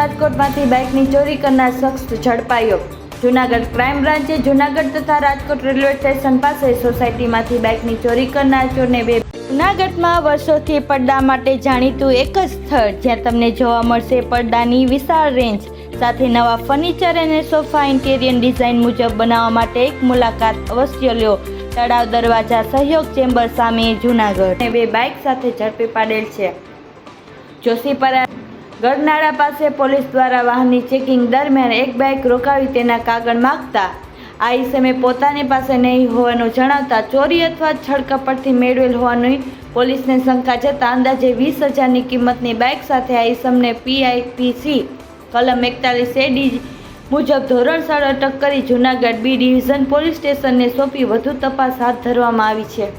રાજકોટમાંથી બાઇકની ચોરી કરનાર શખ્સ ઝડપાયો. જૂનાગઢ ક્રાઇમ બ્રાન્ચે જૂનાગઢ તથા રાજકોટ રેલવે સ્ટેશન પાસે સોસાયટીમાંથી બાઇકની ચોરી કરનાર ચોરને બે જૂનાગઢમાં વર્ષોથી પડદા માટે જાણીતું એક જ સ્થળ જ્યાં તમને જોવા મળશે પડદાની વિશાળ રેન્જ, સાથે નવા ફર્નિચર અને સોફા ઇન્ટેરિયર ડિઝાઇન મુજબ બનાવવા માટે એક મુલાકાત અવશ્ય લ્યો તળાવ દરવાજા સહયોગ ચેમ્બર સામે જૂનાગઢ. બે બાઇક સાથે ઝડપી પાડેલ છે. જોશીપરા ગરનાળા પાસે પોલીસ દ્વારા વાહનની ચેકિંગ દરમિયાન એક બાઇક રોકાવી તેના કાગળ માગતા. આ ઈસમે પોતાની પાસે નહીં હોવાનું જણાવતા ચોરી અથવા છળકપટથી મેળવેલ હોવાની પોલીસને શંકા જતાં અંદાજે વીસ હજારની કિંમતની બાઇક સાથે આ ઈસમને પીઆઈપીસી કલમ એકતાલીસ ડી મુજબ ધોરણસર અટક કરી જૂનાગઢ બી ડિવિઝન પોલીસ સ્ટેશનને સોંપી વધુ તપાસ હાથ ધરવામાં આવી છે.